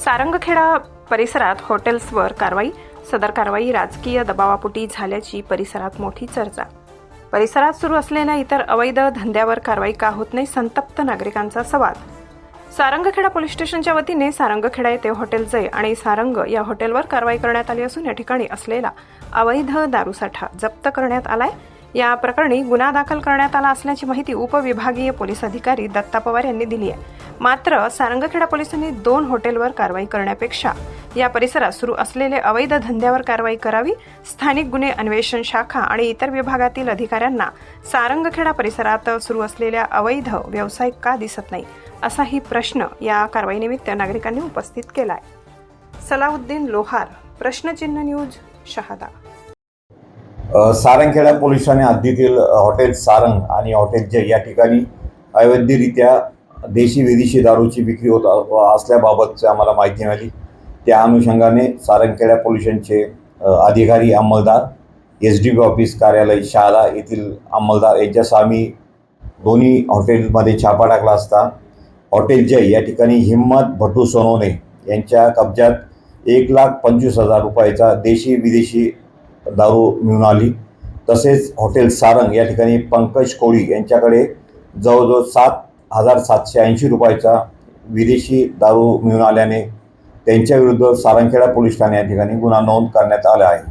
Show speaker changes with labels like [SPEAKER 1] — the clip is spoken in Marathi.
[SPEAKER 1] सारंगखेडा परिसरात हॉटेल्सवर कारवाई सदर कारवाई राजकीय दबावापोटी झाल्याची परिसरात मोठी चर्चा. परिसरात सुरू असलेल्या इतर अवैध धंद्यावर कारवाई का होत नाही संतप्त नागरिकांचा सवाल. सारंगखेडा पोलीस स्टेशनच्या वतीने सारंगखेडा येथे हॉटेल जय आणि सारंग या हॉटेलवर कारवाई करण्यात आली असून या ठिकाणी असलेला अवैध दारूसाठा जप्त करण्यात आलाय. या प्रकरणी गुन्हा दाखल करण्यात आला असल्याची माहिती उपविभागीय पोलीस अधिकारी दत्ता पवार यांनी दिली आहे. मात्र सारंगखेडा पोलिसांनी दोन हॉटेलवर कारवाई करण्यापेक्षा या परिसरात सुरू असलेले अवैध धंद्यावर कारवाई करावी स्थानिक गुन्हे अन्वेषण शाखा आणि इतर विभागातील अधिकाऱ्यांना सारंगखेडा परिसरात सुरू असलेल्या अवैध व्यवसाय का दिसत नाही असाही प्रश्न या कारवाईनिमित्त नागरिकांनी उपस्थित केलाय. सलाउद्दीन लोहार प्रश्नचिन्ह न्यूज शहादा.
[SPEAKER 2] सारंगखेडा पोलिसांनी हद्दीतील हॉटेल सारंग आणि हॉटेल जय या ठिकाणी अवैधरित्या देशी विदेशी दारूची विक्री होत असल्याबाबतचं असल्याबाबतची आम्हाला माहिती मिळाली. त्या अनुषंगाने सारंगखेडा पोल्युशनचे अधिकारी अंमलदार एस डी बी ऑफिस कार्यालय शाळा येथील अंमलदार यांच्यासह आम्ही दोन्ही हॉटेलमध्ये छापा टाकला असता. हॉटेल जय या ठिकाणी हिम्मत भटू सोनवणे यांच्या कब्जात एक लाख पंचवीस हजार रुपयाचा देशी विदेशी दारू मिळून आली. तसेच हॉटेल सारंग या ठिकाणी पंकज कोळी यांच्याकडे जवळजवळ सात हजार सातशे ऐंशी रुपयाचा विदेशी दारू मिळून आल्याने त्यांच्याविरुद्ध सारंगखेडा पोलीस ठाणे या ठिकाणी गुन्हा नोंद करण्यात आला आहे.